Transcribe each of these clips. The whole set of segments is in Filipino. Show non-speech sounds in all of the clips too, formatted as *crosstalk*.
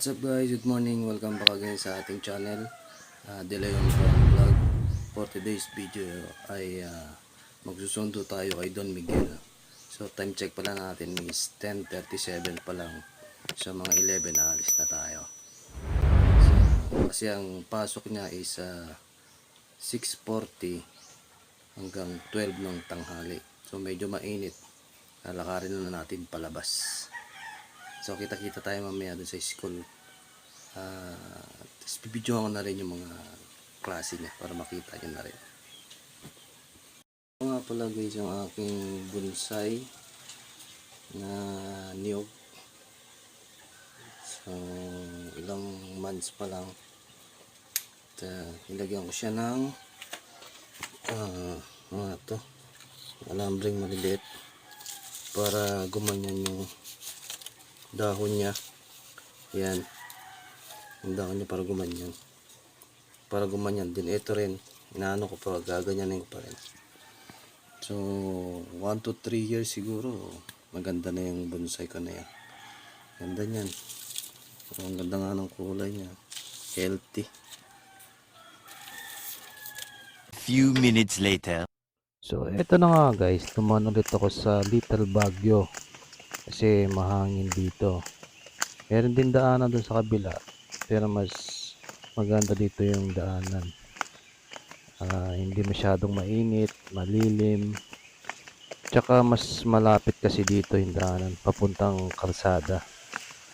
What's up guys? Good morning. Welcome back again sa ating channel. Uh, Delayon Vlog. For today's video ay uh, magsusundo tayo kay Don Miguel. So time check pala natin is 10.37 pa lang. So mga 11 alis na tayo. So, kasi ang pasok niya is uh, 6.40 hanggang 12 ng tanghali. So medyo mainit. Lalakarin na natin palabas. So kita-kita tayo mamaya doon sa school. Ah, tapos bibidyohan ko na rin yung mga klase niya para makita niyo na rin. Ito nga pala guys yung aking bonsai na niyog. So ilang months pa lang. At, ah, nilagyan ko siya ng ah, mga to alambring maliliit para gumanyan yung dahon niya. Yan. Yung dahon niya para gumanyan. Para gumanyan din. Ito rin. Inaano ko pa. Gaganyanin ko pa rin. So, 1 to 3 years siguro. Maganda na yung bonsai ko na yan. Ganda niyan. So, ang ganda nga ng kulay niya. Healthy. Few minutes later. So, eto na nga guys, tuman ulit ako sa Little Baguio kasi mahangin dito. Meron din daanan doon sa kabila, pero mas maganda dito yung daanan. Ah, hindi masyadong mainit, malilim. Tsaka mas malapit kasi dito yung daanan, papuntang kalsada.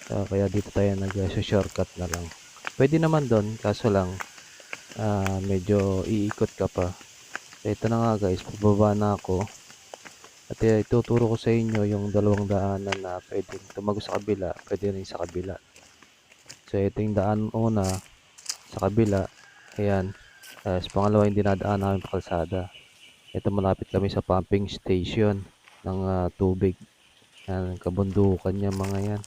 Ah, kaya dito tayo nag-shortcut na lang. Pwede naman doon, kaso lang ah, medyo iikot ka pa. Ito na nga guys, pababa na ako. At eh, ituturo ko sa inyo yung dalawang daanan na pwedeng tumago sa kabila, pwede rin sa kabila. So ito yung daan una sa kabila. Ayan. Tapos pangalawa yung dinadaan namin pa kalsada. Ito malapit kami sa pumping station ng ah, tubig. Yan, kabundukan niya mga yan.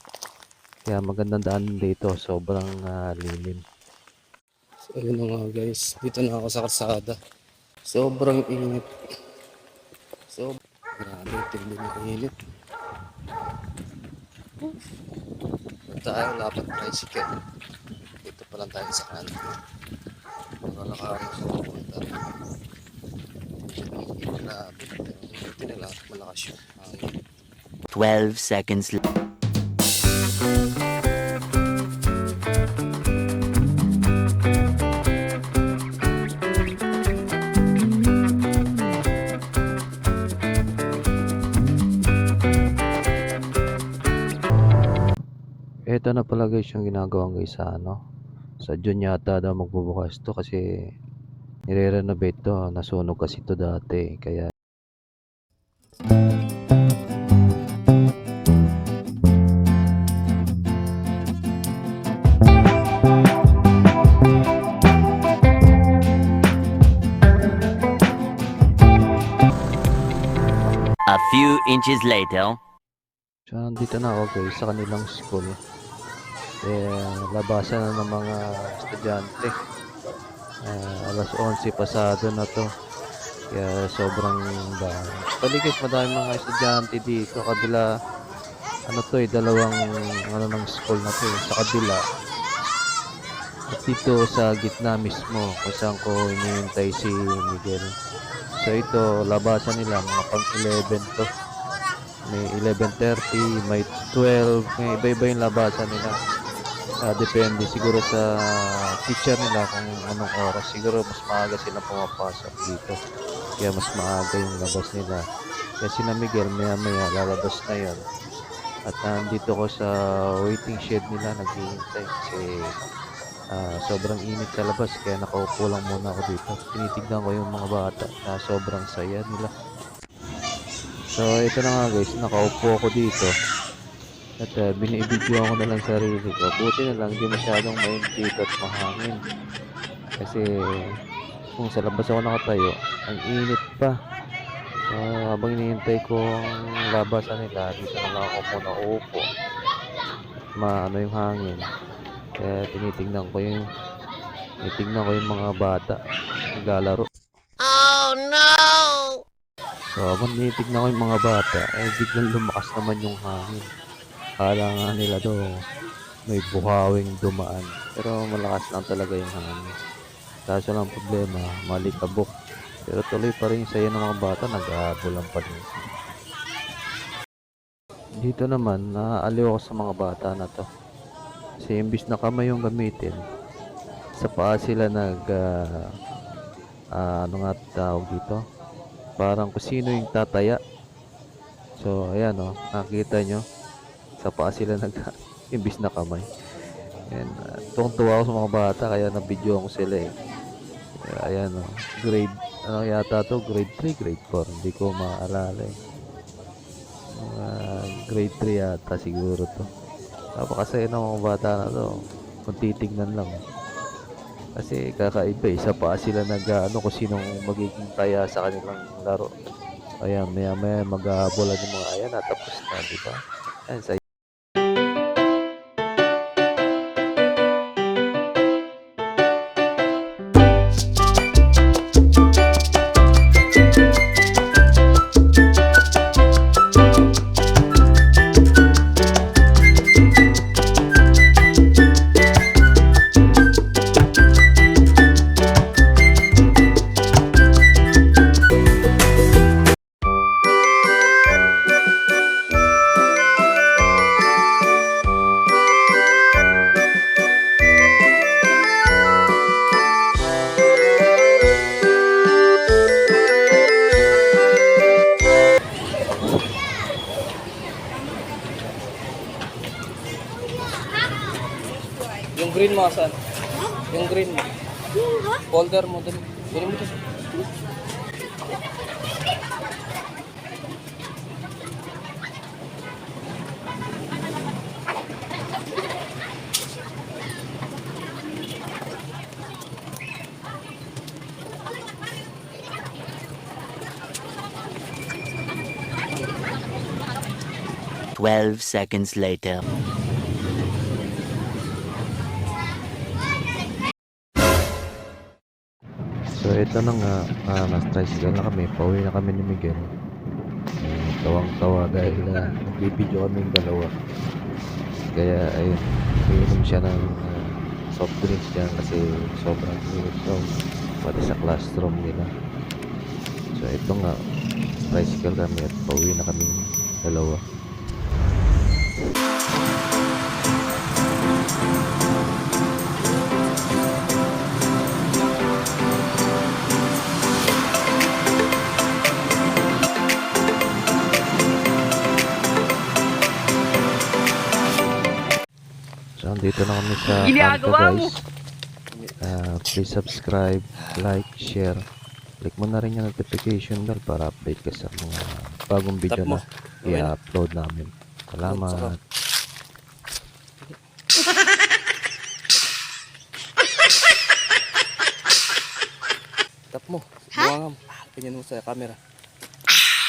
Kaya magandang daan dito, sobrang ah, lilim. So, ayun na nga guys. Dito na ako sa kalsada. Sobrang init. So, grabe, tignan ng init. Tayo, lapat tricycle. Dito pa lang tayo sa kanto. Malalakarin sa pupunta. Grabe. Buti na lang, malakas hangin. 12 seconds later. Ito na pala guys yung ginagawa guys sa ano. Sa June yata daw magbubukas to kasi nire-renovate to. Nasunog kasi to dati. Kaya A few inches later. so, nandito na ako guys sa kanilang school. Eh, labasan ng mga estudyante. Eh, alas 11 pasado na to. Kaya sobrang dami. Guys, madami mga estudyante dito. Kabila, ano to eh, dalawang ano ng school na to eh, sa kabila. At dito sa gitna mismo kung saan ko hinihintay si Miguel. So ito, labasan nila mga pang 11 to. May 11.30, may 12, may iba-iba yung labasan nila. Ah, depende siguro sa teacher nila kung anong oras. Siguro mas maaga sila pumapasok dito. Kaya mas maaga yung labas nila. Kaya si na Miguel maya maya lalabas na yon. At nandito ko sa waiting shed nila naghihintay kasi ah, sobrang init sa labas kaya nakaupo lang muna ako dito. Tinitignan ko yung mga bata na sobrang saya nila. So ito na nga guys, nakaupo ako dito. At uh, binibidyo ako na lang sarili ko. Buti na lang, di masyadong mainit dito at mahangin. Kasi kung sa labas ako nakatayo, ang init pa. So, habang hinihintay ko ang labasan nila, dito na lang ako muna uupo. Maano yung hangin. Kaya tinitingnan ko yung tinitingnan ko yung mga bata naglalaro. Oh no! So, habang tinitignan ko yung mga bata, eh, biglang lumakas naman yung hangin. Kala nga nila do, may buhawing dumaan. Pero malakas lang talaga yung hangin. Kaso lang problema, malikabok. Pero tuloy pa rin sa'yo ng mga bata, nag-aabulan pa rin. Dito naman, naaaliw ako sa mga bata na to. Kasi imbis na kamay yung gamitin, sa paa sila nag, ah, ah, ano nga tawag dito? Parang kung sino yung tataya. So, ayan o, nakita nyo, sa paa sila nag, *laughs* imbis na kamay. And, uh, tuwang-tuwa ako sa mga bata, kaya na-video ko sila eh. Kaya, ayan o, grade, ano yata to, grade 3, grade 4, hindi ko maalala eh. Mga grade 3 yata siguro to. Napakasaya ng mga bata na to. Kung titignan lang. Kasi kakaiba eh. Sa paa sila nag ano kung sinong magiging taya sa kanilang laro. Ayan, maya maya maghahabolan yung mga ayan na tapos na, di ba? Ayan, sa Yung green mo, asan? Yung green mo. Folder mo dun. Dali mo dun. Twelve seconds later. Ito na nga, uh, nas tricycle na kami, pauwi na kami ni Miguel. Eh, tawang-tawa dahil uh, nagbibideo kaming dalawa. Kaya ayun, umiinom siya ng ah, soft drinks dyan kasi sobrang init daw. Pati sa classroom nila. So ito nga, tricycle kami at pauwi na kaming dalawa. So, andito na kami sa kanto guys. Ah, please subscribe, like, share. Click mo na rin yung notification bell para update ka sa mga bagong video na i-upload namin. Salamat. Tap mo. Ha? Ganyan mo sa camera.